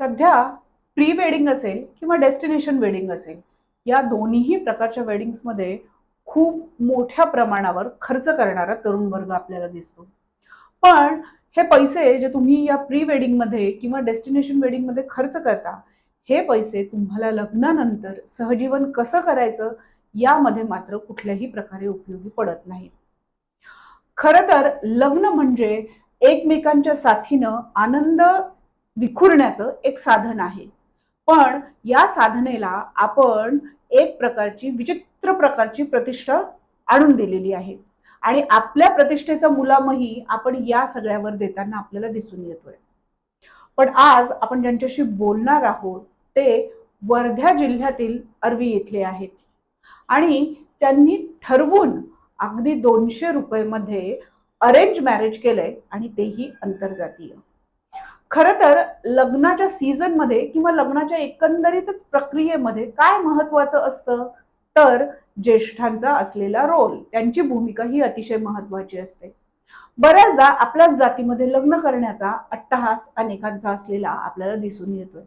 सध्या pre wedding असेल किंवा डेस्टिनेशन वेडिंग असेल या दोन्हीही प्रकारच्या वेडिंग्समध्ये खूप मोठ्या प्रमाणावर खर्च करणारा तरुण वर्ग आपल्याला दिसतो. पण हे पैसे जे तुम्ही या प्री वेडिंगमध्ये किंवा डेस्टिनेशन वेडिंगमध्ये खर्च करता हे पैसे तुम्हाला लग्नानंतर सहजीवन कसं करायचं यामध्ये मात्र कुठल्याही प्रकारे उपयोगी पडत नाही. खरं तर लग्न म्हणजे एकमेकांच्या साथीनं आनंद विखुरण्याचं एक साधन आहे. पण या साधनेला आपण एक प्रकारची विचित्र प्रकारची प्रतिष्ठा आणून दिलेली आहे. आणि आपल्या प्रतिष्ठेचा मुलामही आपण या सगळ्यावर देताना आपल्याला दिसून येतोय. पण आज आपण ज्यांच्याशी बोलणार आहोत ते वर्ध्या जिल्ह्यातील अरवी इथले आहेत. आणि त्यांनी ठरवून अगदी दोनशे रुपये अरेंज मॅरेज केलंय आणि तेही आंतरजातीय. खरं तर लग्नाच्या सीझनमध्ये किंवा लग्नाच्या एकंदरीतच प्रक्रियेमध्ये काय महत्वाचं असतं? तर ज्येष्ठांचा असलेला रोल त्यांची भूमिका ही अतिशय महत्वाची असते. बऱ्याचदा आपल्याच जातीमध्ये लग्न करण्याचा अट्टहास अनेकांचा असलेला आपल्याला दिसून येतोय.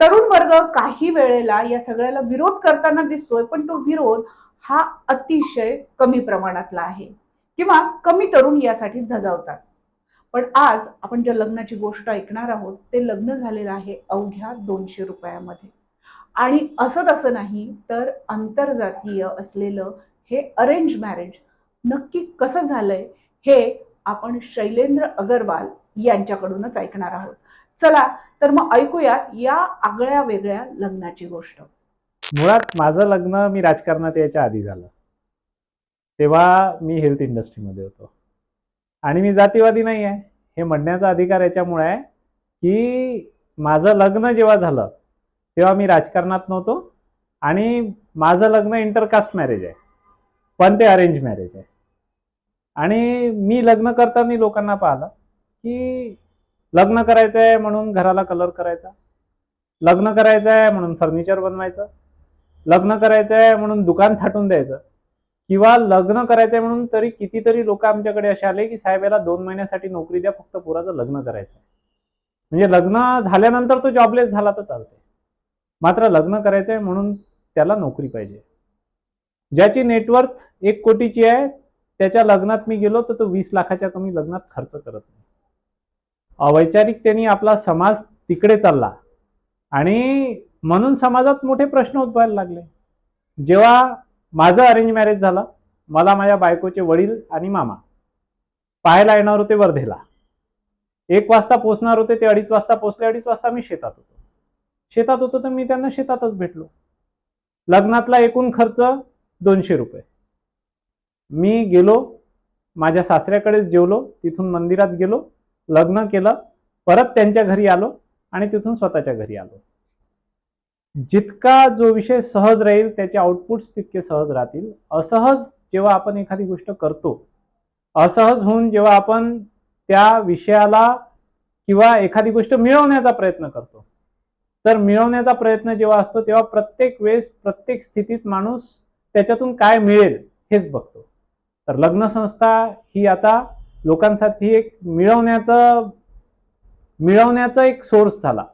तरुण वर्ग काही वेळेला या सगळ्याला विरोध करताना दिसतोय पण तो विरोध हा अतिशय कमी प्रमाणातला आहे. किंवा कमी तरुण यासाठी धजावतात. पण आज आपण ज्या लग्नाची गोष्ट ऐकणार आहोत ते लग्न झालेलं आहे अवघ्या दोनशे रुपयामध्ये. आणि असं तसं नाही तर आंतरजातीय असलेलं हे अरेंज मॅरेज नक्की कसं झालंय हे आपण शैलेंद्र अगरवाल यांच्याकडूनच ऐकणार आहोत. चला तर मग ऐकूया या आगळ्या वेगळ्या लग्नाची गोष्ट. मुळात माझं लग्न मी राजकारणात यायच्या आधी झालं. तेव्हा मी हेल्थ इंडस्ट्रीमध्ये होतो. आणि मी जातीवादी नाही आहे हे म्हणण्याचा अधिकार याच्यामुळे आहे की माझं लग्न जेव्हा झालं तेव्हा मी राजकारणात नव्हतो आणि माझं लग्न इंटरकास्ट मॅरेज आहे. पण ते अरेंज मॅरेज आहे. आणि मी लग्न करताना लोकांना पाहिलं की लग्न करायचं आहे म्हणून घराला कलर करायचा लग्न करायचं आहे म्हणून फर्निचर बनवायचं लग्न करायचं आहे म्हणून दुकान थाटून द्यायचं किंवा लग्न करायचंय म्हणून तरी कितीतरी लोक आमच्याकडे असे आले की साहेब याला दोन महिन्यासाठी नोकरी द्या फक्त पोराचं लग्न करायचं म्हणजे लग्न झाल्यानंतर तो जॉबलेस झाला तर चालते मात्र लग्न करायचंय म्हणून त्याला नोकरी पाहिजे. ज्याची नेटवर्थ एक कोटीची आहे त्याच्या लग्नात मी गेलो तर तो वीस लाखाच्या कमी लग्नात खर्च करत नाही. अवैचारिकतेने आपला समाज तिकडे चालला. आणि म्हणून समाजात मोठे प्रश्न उद्भवायला लागले. जेव्हा माझं अरेंज मॅरेज झालं. मला माझ्या बायकोचे वडील आणि मामा. पाहायला येणार होते वर्धेला. एक वाजता पोचणार होते ते अडीच वाजता पोचले अडीच वाजता मी शेतात होतो. शेतात होतो तर मी त्यांना शेतातच भेटलो. लग्नातला एकूण खर्च दोनशे रुपये. मी गेलो माझ्या सासऱ्याकडेच जेवलो तिथून मंदिरात गेलो लग्न केलं परत त्यांच्या घरी आलो आणि तिथून स्वतःच्या घरी आलो. जितका जो विषय सहज राहील त्याचे आउटपुट्स तितके सहज राहतील. असहज जेव्हा आपण एखादी गोष्ट करतो असहज होऊन जेव्हा आपण त्या विषयाला किंवा एखादी गोष्ट मिळवण्याचा प्रयत्न करतो तर मिळवण्याचा प्रयत्न जेव्हा असतो तेव्हा प्रत्येक वेळेस प्रत्येक स्थितीत माणूस त्याच्यातून काय मिळेल हेच बघतो. तर लग्न संस्था ही आता लोकांसाठी एक मिळवण्याचं मिळवण्याचा एक सोर्स झाला.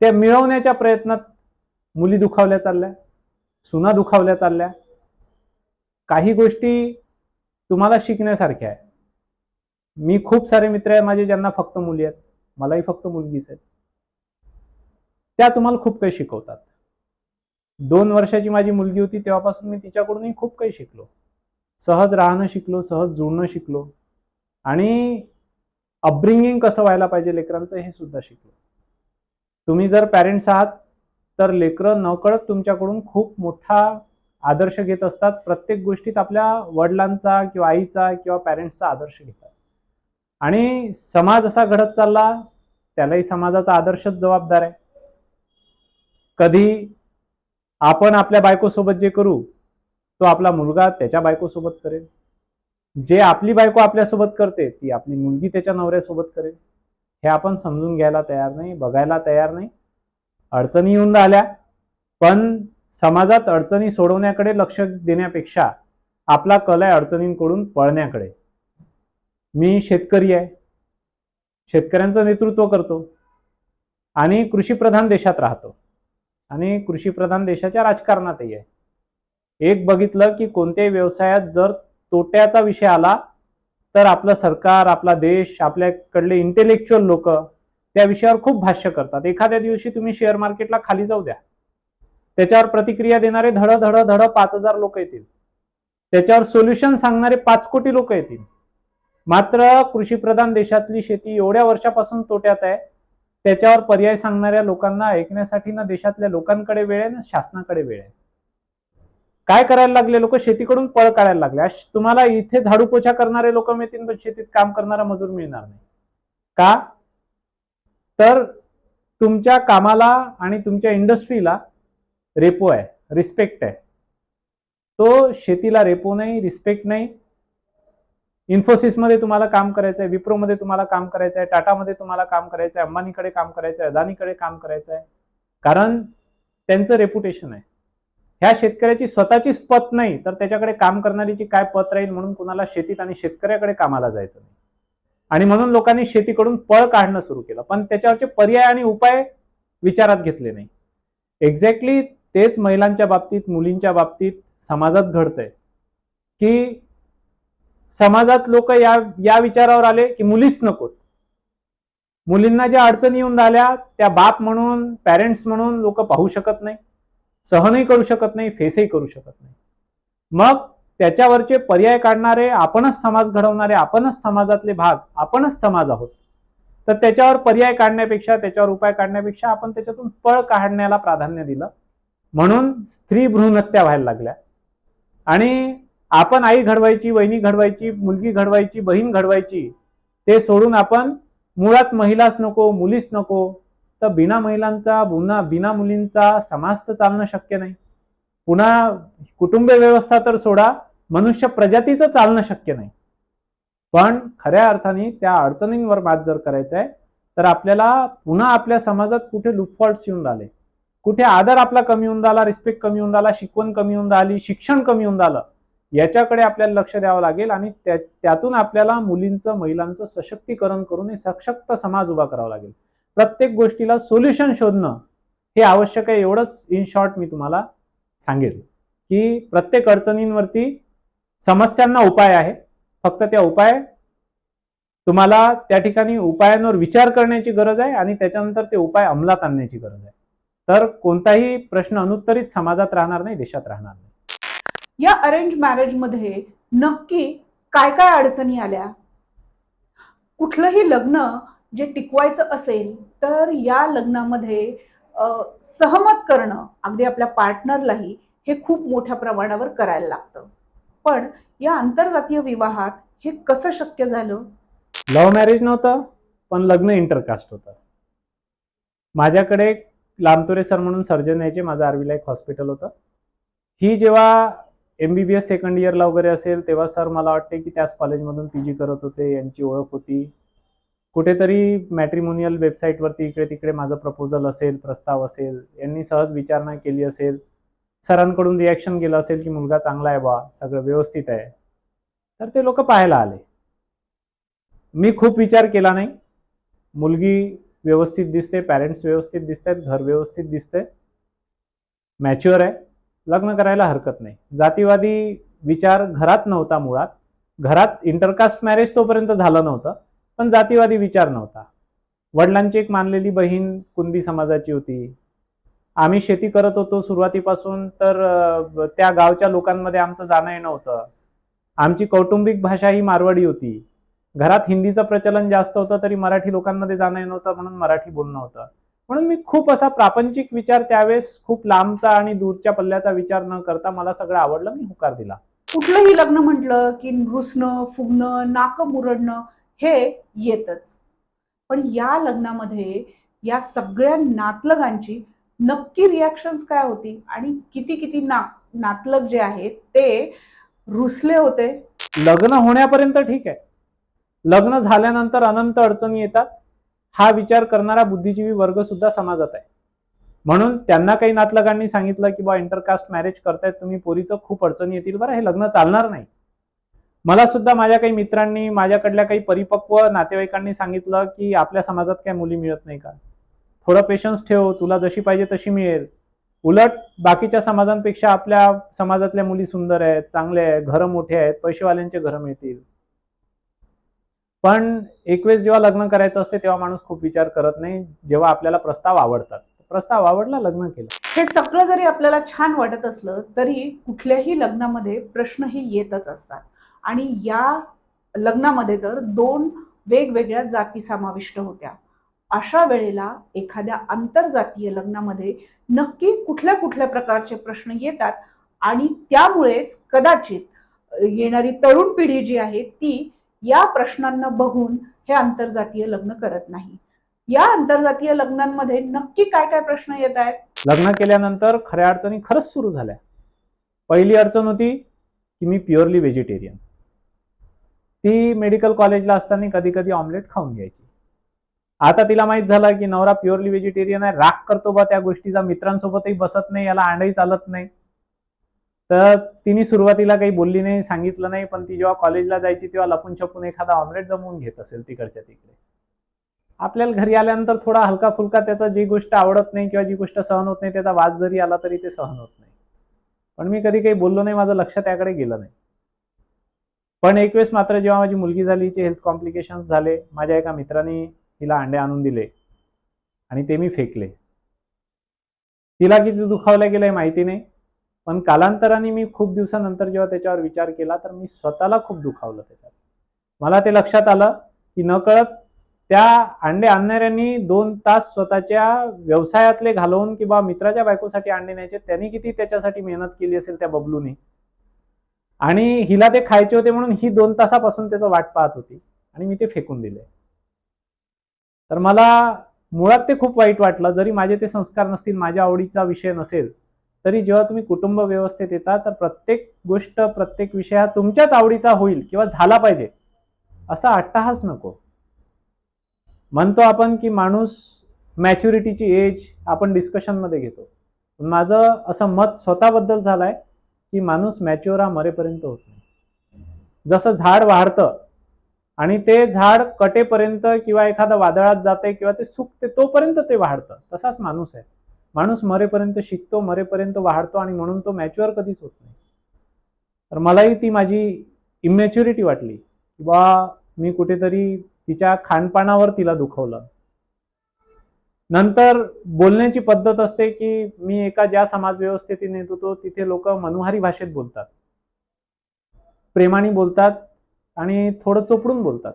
त्या मिळवण्याच्या प्रयत्नात मुली दुखावल्या चालल्या सुना दुखावल्या चालल्या. काही गोष्टी तुम्हाला शिकण्यासारख्या आहे मी खूप सारे मित्र आहे माझे ज्यांना फक्त मुली आहेत. मलाही फक्त मुलगीच आहेत. त्या तुम्हाला खूप काही शिकवतात. दोन वर्षाची माझी मुलगी होती तेव्हापासून मी तिच्याकडूनही खूप काही शिकलो. सहज राहणं शिकलो सहज जुळणं शिकलो. आणि अपब्रिंगिंग कसं व्हायला पाहिजे लेकरांचं हे सुद्धा शिकलो. तुम्ही जर पॅरेंट्स आहात तर लेकरं नकळत तुमच्याकडून खूप मोठा आदर्श घेत असतात. प्रत्येक गोष्टीत आपल्या वडिलांचा किंवा आईचा किंवा पॅरेंट्सचा आदर्श घेतात. आणि समाज असा घडत चालला त्यालाही समाजाचा आदर्शच जबाबदार आहे. कधी आपण आपल्या बायकोसोबत जे करू तो आपला मुलगा त्याच्या बायकोसोबत करेल. जे आपली बायको आपल्यासोबत करते ती आपली मुलगी त्याच्या नवऱ्यासोबत करेल. हे आपण समजून घ्यायला तयार नाही बघायला तयार नाही. अडचणी येऊन राहिल्या पण समाजात अडचणी सोडवण्याकडे लक्ष देण्यापेक्षा आपला कल आहे अडचणींकडून पळण्याकडे. मी शेतकरी आहे. शेतकऱ्यांचं नेतृत्व करतो. आणि कृषीप्रधान देशात राहतो. आणि कृषीप्रधान देशाच्या राजकारणातही आहे. एक बघितलं की कोणत्याही व्यवसायात जर तोट्याचा विषय आला तर आपलं सरकार आपला देश आपल्याकडले इंटेलेक्च्युअल लोक त्या विषयावर खूप भाष्य करतात. एखाद्या दिवशी तुम्ही शेअर मार्केटला खाली जाऊ द्या. त्याच्यावर प्रतिक्रिया देणारे धड धड धड पाच हजार लोक येतील. त्याच्यावर सोल्युशन सांगणारे पाच कोटी लोक येतील. मात्र कृषीप्रधान देशातली शेती एवढ्या वर्षापासून तोट्यात आहे. त्याच्यावर पर्याय सांगणाऱ्या लोकांना ऐकण्यासाठी ना देशातल्या लोकांकडे वेळ आहे ना शासनाकडे वेळ आहे. काय करायला लागले लोक? शेतीकडून पळ काढायला लागले. तुम्हाला इथे झाडू पोछा करणारे लोक मिळतील पण शेतीत काम करणारा मजूर मिळणार नाही. का? तर तुमच्या कामाला आणि तुमच्या इंडस्ट्रीला रेपो आहे रिस्पेक्ट आहे. तो शेतीला रेपो नाही रिस्पेक्ट नाही. इन्फोसिसमध्ये तुम्हाला काम करायचं आहे विप्रोमध्ये तुम्हाला काम करायचं आहे टाटामध्ये तुम्हाला काम करायचं आहे अंबानीकडे काम करायचं आहे अदानीकडे काम करायचं आहे. कारण त्यांचं रेपुटेशन आहे. ह्या शेतकऱ्याची स्वतःचीच पत नाही तर त्याच्याकडे काम करणारीची काय पत राहील म्हणून कुणाला शेतीत आणि शेतकऱ्याकडे कामाला जायचं नाही. आणि म्हणून लोकांनी शेतीकडून पळ काढणं सुरू केलं पण त्याच्यावरचे पर्याय आणि उपाय विचारात घेतले नाही. एक्झॅक्टली तेच महिलांच्या बाबतीत मुलींच्या बाबतीत समाजात घडतंय. की समाजात लोक या या विचारावर आले की मुलीच नकोत. मुलींना ज्या अडचणी येऊन राहिल्या त्या बाप म्हणून पॅरेंट्स म्हणून लोक पाहू शकत नाही. सहनही करू शकत नाही फेसही करू शकत नाही. मग त्याच्यावरचे पर्याय काढणारे आपणच समाज घडवणारे आपणच समाजातले भाग आपणच समाज आहोत. तर त्याच्यावर पर्याय काढण्यापेक्षा त्याच्यावर उपाय काढण्यापेक्षा आपण त्याच्यातून पळ काढण्याला प्राधान्य दिलं. म्हणून स्त्री भ्रूणहत्या व्हायला लागल्या. आणि आपण आई घडवायची वहिनी घडवायची मुलगी घडवायची बहीण घडवायची ते सोडून आपण मुळात महिलाच नको मुलीच नको तर बिना महिलांचा पुन्हा बिना मुलींचा समाज तर चालणं शक्य नाही. पुन्हा कुटुंब व्यवस्था तर सोडा मनुष्य प्रजातीचं चालणं शक्य नाही. पण खऱ्या अर्थाने त्या अडचणींवर मात जर करायचं आहे तर आपल्याला पुन्हा आपल्या समाजात कुठे लुफॉल्ट्स येऊन राहिले? कुठे आदर आपला कमी होऊन राहिला रिस्पेक्ट कमी होऊन राहिला शिकवण कमी होऊन राहिली शिक्षण कमी होऊन राहिलं याच्याकडे आपल्याला लक्ष द्यावं लागेल आणि त्या- त्यातून आपल्याला मुलींचं महिलांचं सशक्तीकरण करून हे सशक्त समाज उभा करावा लागेल. प्रत्येक गोष्टीला सोल्युशन शोधणं हे आवश्यक आहे एवढंच इन शॉर्ट मी तुम्हाला सांगेल. की प्रत्येक अडचणींवरती समस्यांना उपाय आहे. फक्त त्या उपाय तुम्हाला त्या ठिकाणी उपायांवर विचार करण्याची गरज आहे आणि त्याच्यानंतर ते उपाय अंमलात आणण्याची गरज आहे. तर कोणताही प्रश्न अनुत्तरित समाजात राहणार नाही देशात राहणार नाही. या अरेंज मॅरेजमध्ये नक्की काय काय अडचणी आल्या? कुठलंही लग्न जे टिकवायचं असेल तर या लग्नामध्ये सहमत करणं अगदी आपल्या पार्टनरलाही हे खूप मोठ्या प्रमाणावर करायला लागतं. पण या आंतरजातीय विवाहात हे कसं शक्य झालं? लव्ह मॅरेज नव्हतं पण लग्न इंटरकास्ट होतं. माझ्याकडे लांबतोरे सर म्हणून सर्जन यायचे माझं आर्वीला एक हॉस्पिटल होतं. ही जेव्हा M B B S second इयरला वगैरे असेल तेव्हा सर मला वाटते की त्याच कॉलेजमधून पी जी करत होते यांची ओळख होती. कुठेतरी मॅट्रिमोनियल वेबसाईटवरती इकडे तिकडे माझं प्रपोजल असेल प्रस्ताव असेल यांनी सहज विचारणा केली असेल सरांकडून रिॲक्शन गेलं असेल की मुलगा चांगला आहे बा सगळं व्यवस्थित आहे. तर ते लोक पाहायला आले. मी खूप विचार केला नाही. मुलगी व्यवस्थित दिसते पॅरेंट्स व्यवस्थित दिसत आहेत घर व्यवस्थित दिसतंय. मॅच्युअर आहे. लग्न करायला हरकत नाही. जातीवादी विचार घरात नव्हता मुळात. घरात इंटरकास्ट मॅरेज तोपर्यंत झालं नव्हतं. पण जातीवादी विचार नव्हता. वडिलांची एक मानलेली बहीण कुणबी समाजाची होती. आम्ही शेती करत होतो सुरुवातीपासून तर त्या गावच्या लोकांमध्ये आमचं जाणं येणं होतं. आमची कौटुंबिक भाषा ही मारवाडी होती. घरात हिंदीचं प्रचलन जास्त होतं तरी मराठी लोकांमध्ये जाणं येणं होतं म्हणून मराठी बोलणं होतं. म्हणून मी खूप असा प्रापंचिक विचार त्यावेळेस खूप लांबचा आणि दूरच्या पल्ल्याचा विचार न करता मला सगळं आवडलं मी होकार दिला. कुठलंही लग्न म्हटलं की रुसणं फुगणं नाक मुरडणं हे येतच. पण या लग्नामध्ये या सगळ्या नातलगांची नक्की रिॲक्शन्स काय होती आणि किती किती ना नातलग जे आहेत ते रुसले होते? लग्न होण्यापर्यंत ठीक आहे. लग्न झाल्यानंतर अनंत अडचणी येतात. हा विचार करणारा बुद्धिजीवी वर्ग सुद्धा समाजात आहे. म्हणून त्यांना काही नातलगांनी सांगितलं की बा इंटरकास्ट मॅरेज करतायत तुम्ही पोरीचं खूप अडचणी येतील. बरं हे लग्न चालणार नाही. मला सुद्धा माझ्या काही मित्रांनी माझ्याकडल्या काही परिपक्व नातेवाईकांनी सांगितलं की आपल्या समाजात काय मुली मिळत नाही का? थोडं पेशन्स ठेव तुला जशी पाहिजे तशी मिळेल. उलट बाकीच्या समाजांपेक्षा आपल्या समाजातल्या मुली सुंदर आहेत चांगले आहेत घरं मोठे आहेत पैसेवाल्यांचे घरं मिळतील. पण एक वेळेस जेव्हा लग्न करायचं असते तेव्हा माणूस खूप विचार करत नाही. जेव्हा आपल्याला प्रस्ताव आवडतात. प्रस्ताव आवडला लग्न केलं. हे सगळं जरी आपल्याला छान वाटत असलं तरी कुठल्याही लग्नामध्ये प्रश्न हे येतच असतात. आणि या लग्नामध्ये तर दोन वेगवेगळ्या जाती समाविष्ट होत्या. अशा वेळेला एखाद्या आंतरजातीय लग्नामध्ये नक्की कुठल्या कुठल्या प्रकारचे प्रश्न येतात आणि त्यामुळेच कदाचित येणारी तरुण पिढी जी आहे ती या प्रश्नांना बघून हे आंतरजातीय लग्न करत नाही. या आंतरजातीय लग्नांमध्ये नक्की काय काय प्रश्न येत आहेत? लग्न केल्यानंतर खऱ्या अडचणी खरंच सुरू झाल्या. पहिली अडचण होती की मी प्युअरली व्हेजिटेरियन. ती मेडिकल कॉलेजला असताना कधी कधी ऑमलेट खाऊन घ्यायची. आता तिला माहीत झालं की नवरा प्युअरली व्हेजिटेरियन आहे राग करतो बा त्या गोष्टीचा मित्रांसोबतही बसत नाही याला अंडही चालत नाही. तर तिने सुरुवातीला काही बोलली नाही सांगितलं नाही पण ती जेव्हा कॉलेजला जायची तेव्हा लपून छपून एखादा ऑमलेट जमवून घेत असेल तिकडच्या तिकडे. आपल्याला घरी आल्यानंतर थोडा हलका फुलका त्याचा जी गोष्ट आवडत नाही किंवा जी गोष्ट सहन होत नाही त्याचा वाज जरी आला तरी ते सहन होत नाही. पण मी कधी काही बोललो नाही माझं लक्ष त्याकडे गेलं नाही. पण एक वेळेस मात्र जेव्हा माझी मुलगी झाली हिचे हेल्थ कॉम्प्लिकेशन्स झाले माझ्या एका मित्राने तिला अंडे आणून दिले आणि ते मी फेकले. तिला किती दुखावल्या गेलंय माहिती नाही पण कालांतराने मी खूप दिवसानंतर जेव्हा त्याच्यावर विचार केला तर मी स्वतःला खूप दुखावलं त्याच्यात मला ते लक्षात आलं की नकळत त्या अंडे आणणाऱ्यांनी दोन तास स्वतःच्या व्यवसायातले घालवून किंवा मित्राच्या बायकोसाठी अंडे न्यायचे त्यांनी किती त्याच्यासाठी मेहनत केली असेल त्या बबलूने आणि हिला ते खायचे होते म्हणून ही दोन तासापासून त्याचं वाट पाहत होती आणि मी ते फेकून दिले. तर मला मुळात ते खूप वाईट वाटलं. जरी माझे ते संस्कार नसतील माझ्या आवडीचा विषय नसेल तरी जेव्हा तुम्ही कुटुंब व्यवस्थेत येता तर प्रत्येक गोष्ट प्रत्येक विषय हा तुमच्याच आवडीचा होईल किंवा झाला पाहिजे असा अट्टाहास नको. म्हणतो आपण की माणूस मॅच्युरिटीची एज आपण डिस्कशनमध्ये घेतो. पण माझं असं मत स्वतःबद्दल झालंय की माणूस मॅच्युअर हा मरेपर्यंत होत नाही. जसं झाड वाढतं आणि ते झाड कटेपर्यंत किंवा एखाद्या वादळात जाते किंवा ते सुकते तोपर्यंत ते वाढतं. तसाच माणूस आहे. माणूस मरेपर्यंत शिकतो मरेपर्यंत वाढतो आणि म्हणून तो मॅच्युअर कधीच होत नाही. तर मलाही ती माझी इमॅच्युरिटी वाटली. की मी कुठेतरी तिच्या खानपानावर तिला दुखवलं. नंतर बोलण्याची पद्धत असते की मी एका ज्या समाज व्यवस्थेत येत होतो तिथे लोक मनोहारी भाषेत बोलतात. प्रेमाने बोलतात आणि थोडं चोपडून बोलतात.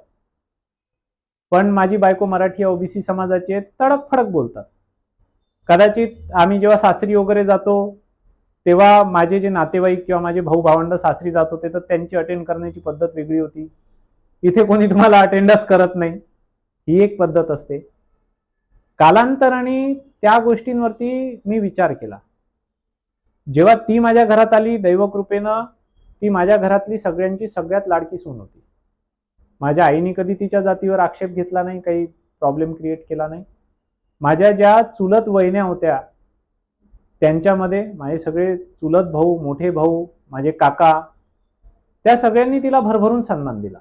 पण माझी बायको मराठी ओबीसी समाजाची आहे तडक फडक बोलतात. कदाचित आम्ही जेव्हा सासरी वगैरे जातो तेव्हा माझे जे नातेवाईक किंवा माझे भाऊ भावंड सासरी जात होते तर त्यांची अटेंड करण्याची पद्धत वेगळी होती. इथे कोणी तुम्हाला अटेंडच करत नाही. ही एक पद्धत असते. कालांतराने त्या गोष्टींवरती मी विचार केला. जेव्हा ती माझ्या घरात आली दैवकृपेनं ती माझ्या घरातली सगळ्यांची सगळ्यात लाडकी सून होती. माझ्या आईने कधी तिच्या जातीवर आक्षेप घेतला नाही काही प्रॉब्लेम क्रिएट केला नाही. माझ्या ज्या चुलत वहिन्या होत्या त्यांच्यामध्ये माझे सगळे चुलत भाऊ मोठे भाऊ माझे काका त्या सगळ्यांनी तिला भरभरून सन्मान दिला.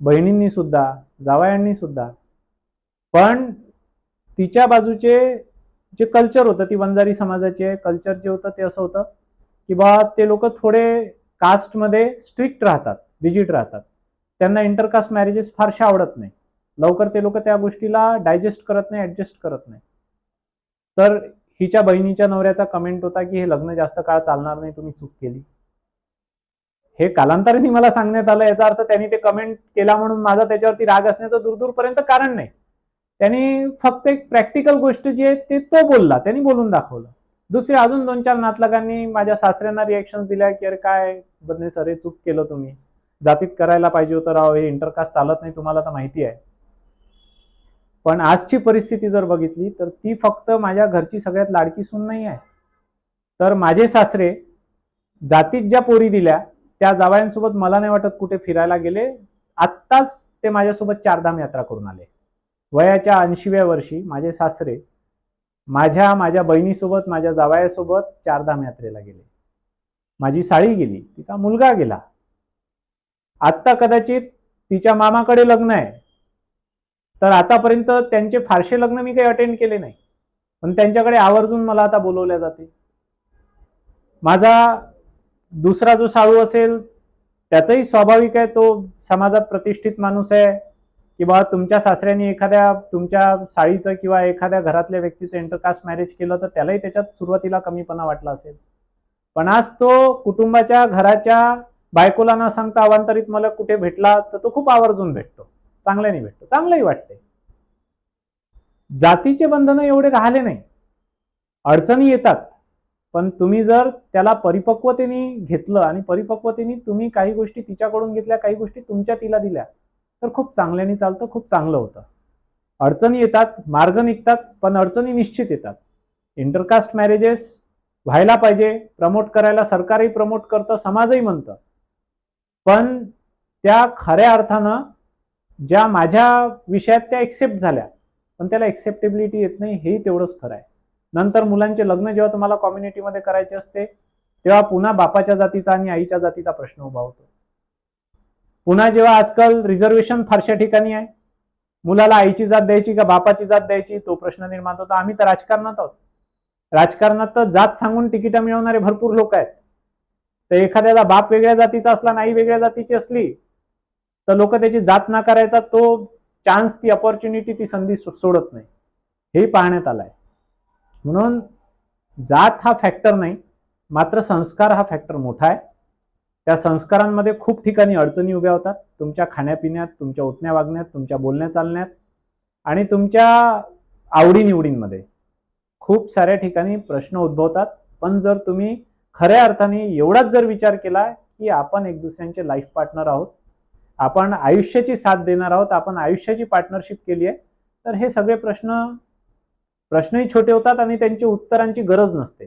बहिणींनी सुद्धा जावयांनी सुद्धा. पण तिच्या बाजूचे जे कल्चर होतं ती वंजारी समाजाचे कल्चर जे होतं ते असं होतं की बा ते लोक थोडे कास्टमध्ये स्ट्रिक्ट राहतात रिजिड राहतात. त्यांना इंटरकास्ट मॅरेजेस फारशा आवडत नाही. लवकर ते लोक त्या गोष्टीला डायजेस्ट करत नाही ऍडजस्ट करत नाही. तर हिच्या बहिणीच्या नवऱ्याचा कमेंट होता की हे लग्न जास्त काळ चालणार नाही तुम्ही चूक केली. हे कालांतराने मला सांगण्यात आलं याचा अर्थ त्यांनी ते कमेंट केला म्हणून माझा त्याच्यावरती राग असण्याचं दूरदूरपर्यंत कारण नाही. त्यांनी फक्त एक प्रॅक्टिकल गोष्ट जी आहे ते तो बोलला. त्यांनी बोलून दाखवलं. दुसरे अजून दोन चार नातलगांनी माझ्या सासऱ्यांना रिॲक्शन दिल्या की अरे काय बदने सर हे चूक केलं तुम्ही. जातीत करायला पाहिजे होतं राव हे इंटरकास्ट चालत नाही तुम्हाला तर माहिती आहे. पण आजची परिस्थिती जर बघितली तर ती फक्त माझ्या घरची सगळ्यात लाडकी सून नाही आहे. तर माझे सासरे जातीत ज्या पोरी दिल्या त्या जावयांसोबत मला नाही वाटत कुठे फिरायला गेले. आत्ताच ते माझ्यासोबत चारधाम यात्रा करून आले. वयाच्या ऐंशीव्या वर्षी माझे सासरे माझ्या माझ्या बहिणीसोबत माझ्या जावयासोबत चारधाम यात्रेला गेले. माझी साळी गेली तिचा मुलगा गेला. आत्ता कदाचित तिच्या मामाकडे लग्न आहे. तर आतापर्यंत त्यांचे फारसे लग्न मी काही अटेंड केले नाही. पण त्यांच्याकडे आवर्जून मला आता बोलवल्या जाते. माझा दुसरा जो साळू असेल त्याचंही स्वाभाविक आहे तो समाजात प्रतिष्ठित माणूस आहे. किंवा तुमच्या सासऱ्याने एखाद्या तुमच्या साळीचं किंवा एखाद्या घरातल्या व्यक्तीचं इंटरकास्ट मॅरेज केलं तर त्यालाही त्याच्यात सुरुवातीला कमीपणा वाटला असेल. पण आज तो कुटुंबाच्या घराच्या बायकोला न सांगता अवांतरित मला कुठे भेटला तर तो खूप आवर्जून भेटतो. चांगल्याने भेटतो. चांगलंही वाटते जातीचे बंधन एवढे राहिले नाही. अडचणी येतात. पण तुम्ही जर त्याला परिपक्वतेने घेतलं आणि परिपक्वतेने तुम्ही काही गोष्टी तिच्याकडून घेतल्या काही गोष्टी तुमच्या तिला दिल्या तर खूप चांगल्याने चालतं खूप चांगलं होतं. अडचणी येतात मार्ग निघतात पण अडचणी निश्चित येतात. इंटरकास्ट मॅरेजेस व्हायला पाहिजे प्रमोट करायला सरकारही प्रमोट करतं समाजही म्हणतं. पण त्या खऱ्या अर्थानं ज्या माझ्या विषयात त्या एक्सेप्ट झाल्या पण त्याला एक्सेप्टेबिलिटी येत नाही हेही तेवढंच खरं आहे. नंतर मुलांचे लग्न जेव्हा तुम्हाला कम्युनिटीमध्ये करायचे असते तेव्हा पुन्हा बापाच्या जातीचा आणि आईच्या जातीचा प्रश्न उभा होतो. पुन्हा जेव्हा आजकाल रिझर्वेशन फारशा ठिकाणी आहे मुलाला आईची जात द्यायची का बापाची जात द्यायची तो प्रश्न निर्माण होतो. आम्ही तर राजकारणात आहोत. राजकारणात तर जात सांगून तिकीट मिळवणारे भरपूर लोक आहेत. तर एखाद्याला बाप वेगळ्या जातीचा असला नाही आई वेगळ्या जातीची असली तर लोक त्याची जात नाकारायचा तो चान्स ती अपॉर्च्युनिटी ती संधी सोडत नाही. हे पाहण्यात आलंय. म्हणून जात हा फॅक्टर नाही मात्र संस्कार हा फॅक्टर मोठा आहे. त्या संस्कारांमध्ये खूप ठिकाणी अडचणी उभ्या होतात. तुमच्या खाण्यापिण्यात तुमच्या उठण्या वागण्यात तुमच्या बोलण्या चालण्यात आणि तुमच्या आवडीनिवडींमध्ये खूप साऱ्या ठिकाणी प्रश्न उद्भवतात. पण जर तुम्ही खऱ्या अर्थाने एवढाच जर विचार केला की आपण एक दुसऱ्यांचे लाईफ पार्टनर आहोत आपण आयुष्याची साथ देणार आहोत आपण आयुष्याची पार्टनरशिप केली आहे तर हे सगळे प्रश्न प्रश्नही छोटे होतात आणि त्यांची उत्तरांची गरज नसते.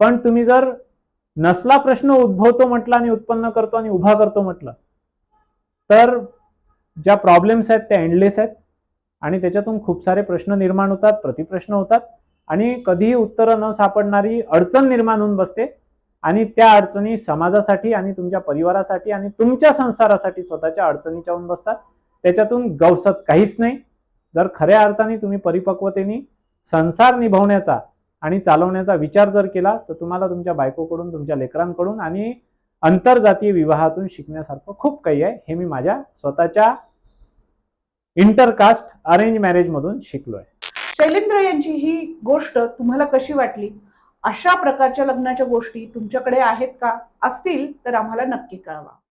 पण तुम्ही जर नसला प्रश्न उद्भवतो म्हटलं आणि उत्पन्न करतो आणि उभा करतो म्हटलं तर ज्या प्रॉब्लेम्स आहेत त्या एंडलेस आहेत आणि त्याच्यातून खूप सारे प्रश्न निर्माण होतात प्रतिप्रश्न होतात आणि कधीही उत्तरं न सापडणारी अडचण निर्माण होऊन बसते आणि त्या अडचणी समाजासाठी आणि तुमच्या परिवारासाठी आणि तुमच्या संसारासाठी स्वतःच्या अडचणीच्या होऊन बसतात. त्याच्यातून गवसत काहीच नाही. जर खऱ्या अर्थाने तुम्ही परिपक्वतेने संसार निभवण्याचा आणि चालवण्याचा विचार जर केला तर तुम्हाला तुमच्या बायकोकडून तुमच्या लेकरांकडून आणि आंतरजातीय विवाहातून शिकण्यासारखं खूप काही आहे. हे मी माझ्या स्वतःच्या इंटरकास्ट अरेंज मॅरेजमधून शिकलोय. शैलेंद्र यांची ही गोष्ट तुम्हाला कशी वाटली? अशा प्रकारच्या लग्नाच्या गोष्टी तुमच्याकडे आहेत का? असतील तर आम्हाला नक्की कळवा.